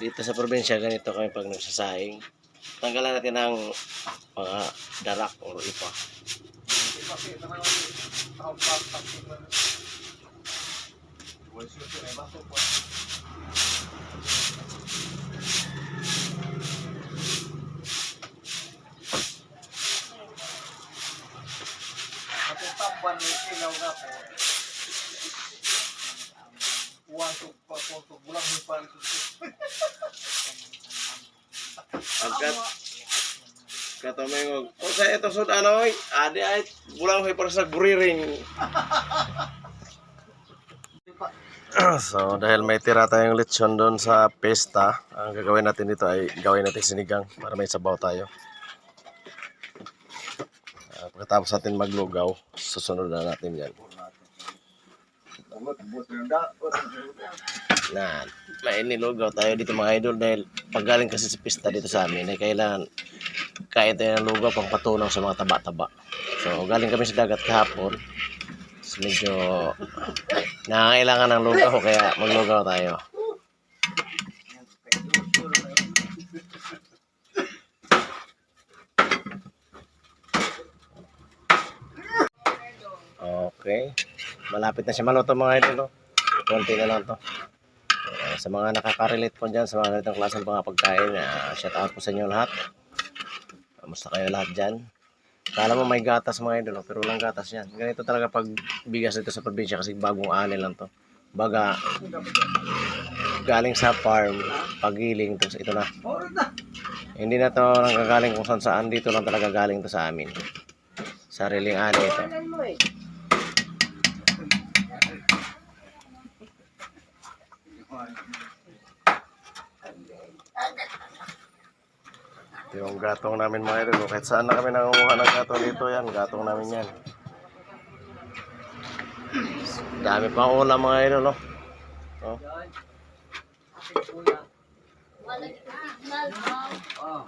Dito sa probinsya, ganito kami pag nagsasaing. Tanggalan natin ang mga darak o ipa. Ipa, tamban may silaw na po. To pa po to bulang hipan to. Pagkat katomengog. O sa ito sud ano oy, adi ay bulang hoy para sa guriring. so dahil may tira tayong lechon doon sa pesta, ang gagawin natin dito ay gawin natin sinigang para may sabaw tayo. Pagkatapos natin maglugaw, susunod na natin yan. Na, may nilugaw tayo dito mga idol dahil pag galing kasi sa pista dito sa amin ay kailangan kain tayo ng lugaw pang patunaw sa mga taba-taba. So galing kami sa dagat kahapon. So, medyo nangangailangan ng lugaw kaya maglugaw tayo. Okay. Malapit na siya maluto mga idol. No? Konti na lang to. Uh, sa mga nakaka-relate po dyan, sa mga ganitong klase ng mga pagkain, uh, shout out po sa inyo lahat. Kamusta kayo lahat dyan? Kala mo may gatas mga idol, pero walang gatas yan. Ganito talaga pag bigas dito sa probinsya kasi bagong ani lang to. Baga, galing sa farm, pagiling, to, ito na. Hindi na to nanggagaling kung saan saan, dito lang talaga galing to sa amin. Sariling ani ito. Yung gatong namin mga idol, kahit saan na kami nangunguha ng gatong dito yan, gatong namin yan. Dami pang ulam mga idol, no? Oh. Ah,